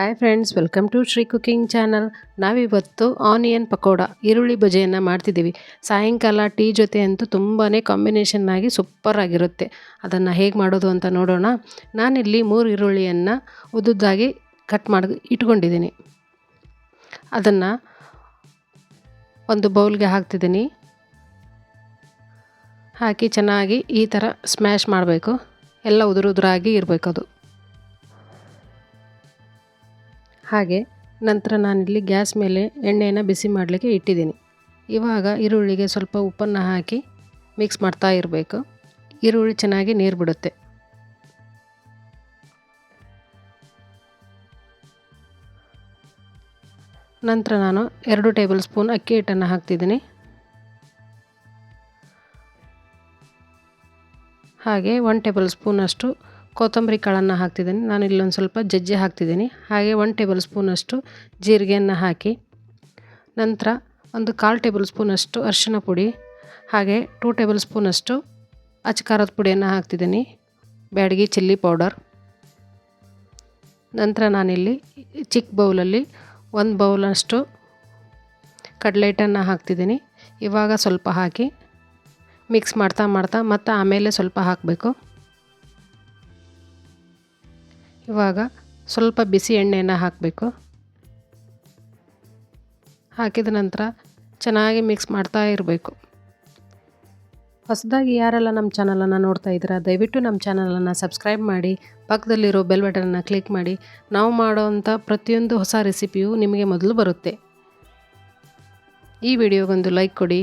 Hi friends welcome to Shri cooking channel ನಾವಿವತ್ತು onion pakoda, ಈರುಳ್ಳಿ ಬಜೆಯನ್ನು ಮಾಡ್ತಿದ್ದೀವಿ. ಸಾಯಂಕಾಲ ಟೀ ಜೊತೆ ಅಂತೂ ತುಂಬಾ ಕಾಂಬಿನೇಷನ್ ಆಗಿ ಸೂಪರ್ ಆಗಿರುತ್ತೆ. ಅದನ್ನು ಹೇಗೆ ಮಾಡೋದು ಅಂತ ನೋಡೋಣ. ನಾನಿಲ್ಲಿ ಮೂರು ಈರುಳ್ಳಿಯನ್ನು ಉದ್ದುದ್ದಾಗಿ ಕಟ್ ಮಾಡಿ, ಇಟ್ಕೊಂಡಿದ್ದೀನಿ. ಅದನ್ನು ಒಂದು ಬೌಲ್ಗೆ ಹಾಕ್ತಿದ್ದೀನಿ. ಹಾಕಿ ಚೆನ್ನಾಗಿ ಈ ಥರ ಸ್ಮ್ಯಾಶ್ ಮಾಡಬೇಕು. ಎಲ್ಲ ಉದುರು ಉದುರಾಗಿ ಹಾಗೆ ನಂತರ ನಾನಿಲ್ಲಿ ಗ್ಯಾಸ್ ಮೇಲೆ ಎಣ್ಣೆಯನ್ನು ಬಿಸಿ ಮಾಡಲಿಕ್ಕೆ ಇಟ್ಟಿದ್ದೀನಿ. ಇವಾಗ ಈರುಳ್ಳಿಗೆ ಸ್ವಲ್ಪ ಉಪ್ಪನ್ನು ಹಾಕಿ ಮಿಕ್ಸ್ ಮಾಡ್ತಾ ಇರಬೇಕು. ಈರುಳ್ಳಿ ಚೆನ್ನಾಗಿ ನೀರು ಬಿಡುತ್ತೆ. ನಂತರ ನಾನು ಎರಡು ಟೇಬಲ್ ಸ್ಪೂನ್ ಅಕ್ಕಿ ಹಿಟ್ಟನ್ನು ಹಾಕ್ತಿದ್ದೀನಿ. ಹಾಗೆ ಒನ್ ಟೇಬಲ್ ಸ್ಪೂನಷ್ಟು ಕೊತ್ತಂಬರಿ ಕಾಳನ್ನು ಹಾಕ್ತಿದ್ದೀನಿ. ನಾನು ಇಲ್ಲೊಂದು ಸ್ವಲ್ಪ ಜಜ್ಜಿ ಹಾಕ್ತಿದ್ದೀನಿ. ಹಾಗೆ ಒನ್ ಟೇಬಲ್ ಸ್ಪೂನಷ್ಟು ಜೀರಿಗೆಯನ್ನು ಹಾಕಿ, ನಂತರ ಒಂದು ಕಾಲು ಟೇಬಲ್ ಸ್ಪೂನಷ್ಟು ಅರಿಶಿನ ಪುಡಿ, ಹಾಗೆ ಟೂ ಟೇಬಲ್ ಸ್ಪೂನಷ್ಟು ಅಚ್ಚಖಾರದ ಪುಡಿಯನ್ನು ಹಾಕ್ತಿದ್ದೀನಿ. Byadagi chilli powder. ನಂತರ ನಾನಿಲ್ಲಿ ಚಿಕ್ಕ ಬೌಲಲ್ಲಿ ಒಂದು ಬೌಲಷ್ಟು ಕಡಲೆ ಹಿಟ್ಟನ್ನು ಹಾಕ್ತಿದ್ದೀನಿ. ಇವಾಗ ಸ್ವಲ್ಪ ಹಾಕಿ ಮಿಕ್ಸ್ ಮಾಡ್ತಾ ಮಾಡ್ತಾ ಮತ್ತು ಆಮೇಲೆ ಸ್ವಲ್ಪ ಹಾಕಬೇಕು. ಇವಾಗ ಸ್ವಲ್ಪ ಬಿಸಿ ಎಣ್ಣೆಯನ್ನು ಹಾಕಬೇಕು. ಹಾಕಿದ ನಂತರ ಚೆನ್ನಾಗಿ ಮಿಕ್ಸ್ ಮಾಡ್ತಾ ಇರಬೇಕು. ಹೊಸದಾಗಿ ಯಾರೆಲ್ಲ ನಮ್ಮ ಚಾನಲನ್ನು ನೋಡ್ತಾ ಇದ್ದೀರಾ, ದಯವಿಟ್ಟು ನಮ್ಮ ಚಾನಲನ್ನು ಸಬ್ಸ್ಕ್ರೈಬ್ ಮಾಡಿ, ಪಕ್ಕದಲ್ಲಿರೋ ಬೆಲ್ ಬಟನನ್ನು ಕ್ಲಿಕ್ ಮಾಡಿ. ನಾವು ಮಾಡೋವಂಥ ಪ್ರತಿಯೊಂದು ಹೊಸ ರೆಸಿಪಿಯು ನಿಮಗೆ ಮೊದಲು ಬರುತ್ತೆ. ಈ ವಿಡಿಯೋಗೊಂದು ಲೈಕ್ ಕೊಡಿ,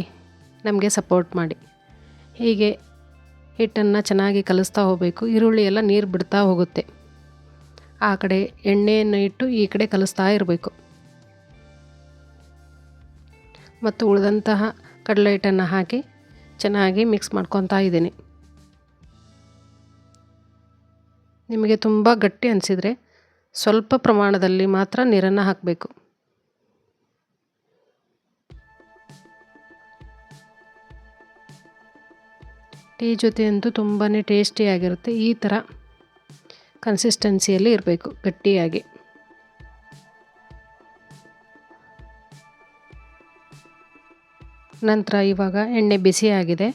ನಮಗೆ ಸಪೋರ್ಟ್ ಮಾಡಿ. ಹೀಗೆ ಹಿಟ್ಟನ್ನು ಚೆನ್ನಾಗಿ ಕಲಿಸ್ತಾ ಹೋಗಬೇಕು, ಈರುಳ್ಳಿ ಎಲ್ಲ ನೀರು ಬಿಡ್ತಾ ಹೋಗುತ್ತೆ. ಆ ಕಡೆ ಎಣ್ಣೆಯನ್ನು ಇಟ್ಟು ಈ ಕಡೆ ಕಲಿಸ್ತಾ ಇರಬೇಕು. ಮತ್ತು ಉಳಿದಂತಹ ಕಡಲೆ ಹಿಟ್ಟನ್ನು ಹಾಕಿ ಚೆನ್ನಾಗಿ ಮಿಕ್ಸ್ ಮಾಡ್ಕೊತಾ ಇದ್ದೀನಿ. ನಿಮಗೆ ತುಂಬ ಗಟ್ಟಿ ಅನಿಸಿದರೆ ಸ್ವಲ್ಪ ಪ್ರಮಾಣದಲ್ಲಿ ಮಾತ್ರ ನೀರನ್ನು ಹಾಕಬೇಕು. ಟೀ ಜೊತೆ ಅಂತೂ ತುಂಬಾ ಟೇಸ್ಟಿಯಾಗಿರುತ್ತೆ. ಈ ಥರ ಕನ್ಸಿಸ್ಟೆನ್ಸಿಯಲ್ಲಿ ಇರಬೇಕು ಗಟ್ಟಿಯಾಗಿ. ನಂತರ ಇವಾಗ ಎಣ್ಣೆ ಬಿಸಿಯಾಗಿದೆ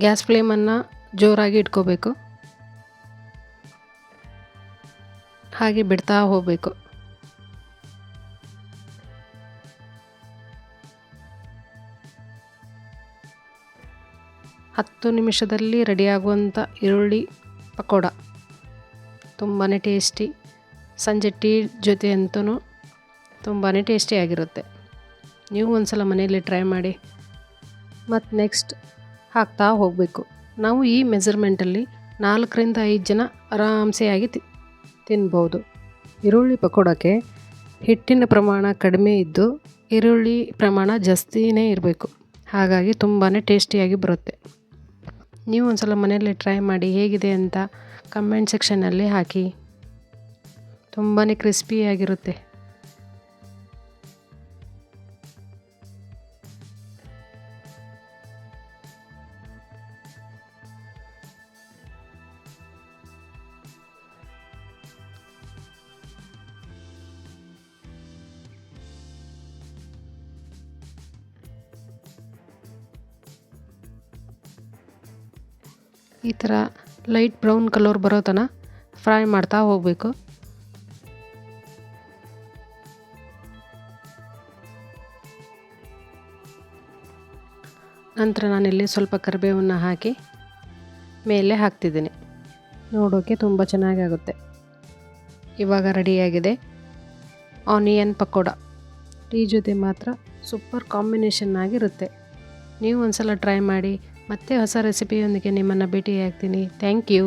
ಗ್ಯಾಸ್ ಫ್ಲೇಮನ್ನು ಜೋರಾಗಿ ಇಟ್ಕೋಬೇಕು. ಹಾಗೆ ಬಿಡ್ತಾ ಹೋಗಬೇಕು. ಹತ್ತು ನಿಮಿಷದಲ್ಲಿ ರೆಡಿಯಾಗುವಂಥ ಈರುಳ್ಳಿ ಪಕೋಡ. ತುಂಬಾ ಟೇಸ್ಟಿ. ಸಂಜೆ ಟೀ ಜೊತೆ ಅಂತೂ ತುಂಬಾ ಟೇಸ್ಟಿಯಾಗಿರುತ್ತೆ ನೀವು ಒಂದು ಸಲ ಮನೆಯಲ್ಲಿ ಟ್ರೈ ಮಾಡಿ. ಮತ್ತು ನೆಕ್ಸ್ಟ್ ಹಾಕ್ತಾ ಹೋಗಬೇಕು. ನಾವು ಈ ಮೆಜರ್ಮೆಂಟಲ್ಲಿ ನಾಲ್ಕರಿಂದ ಐದು ಜನ ಆರಾಮ್ಸೆಯಾಗಿ ತಿನ್ಬೋದು. ಈರುಳ್ಳಿ ಪಕೋಡಕ್ಕೆ ಹಿಟ್ಟಿನ ಪ್ರಮಾಣ ಕಡಿಮೆ ಇದ್ದು ಈರುಳ್ಳಿ ಪ್ರಮಾಣ ಜಾಸ್ತಿನೇ ಇರಬೇಕು. ಹಾಗಾಗಿ ತುಂಬಾ ಟೇಸ್ಟಿಯಾಗಿ ಬರುತ್ತೆ. ನೀವು ಒಂದು ಸಲ ಮನೆಯಲ್ಲಿ ಟ್ರೈ ಮಾಡಿ ಹೇಗಿದೆ ಅಂತ ಕಮೆಂಟ್ ಸೆಕ್ಷನಲ್ಲಿ ಹಾಕಿ. ತುಂಬಾ ಕ್ರಿಸ್ಪಿಯಾಗಿರುತ್ತೆ ಈ ಥರ ಲೈಟ್ ಬ್ರೌನ್ ಕಲರ್ ಬರೋ ತನಕ ಫ್ರೈ ಮಾಡ್ತಾ ಹೋಗಬೇಕು. ನಂತರ ನಾನಿಲ್ಲಿ ಸ್ವಲ್ಪ ಕರಿಬೇವನ್ನು ಹಾಕಿ ಮೇಲೆ ಹಾಕ್ತಿದ್ದೀನಿ. ನೋಡೋಕ್ಕೆ ತುಂಬ ಚೆನ್ನಾಗಿ ಆಗುತ್ತೆ. ಇವಾಗ ರೆಡಿಯಾಗಿದೆ ಆನಿಯನ್ ಪಕೋಡ. ಟೀ ಜೊತೆ ಮಾತ್ರ ಸೂಪರ್ ಕಾಂಬಿನೇಷನ್ ಆಗಿರುತ್ತೆ. ನೀವು ಒಂದು ಸಲ ಟ್ರೈ ಮಾಡಿ ಮತ್ತೆ ಹೊಸ ರೆಸಿಪಿಯೊಂದಿಗೆ ನಿಮ್ಮನ್ನು ಭೇಟಿಯಾಗ್ತೀನಿ. Thank you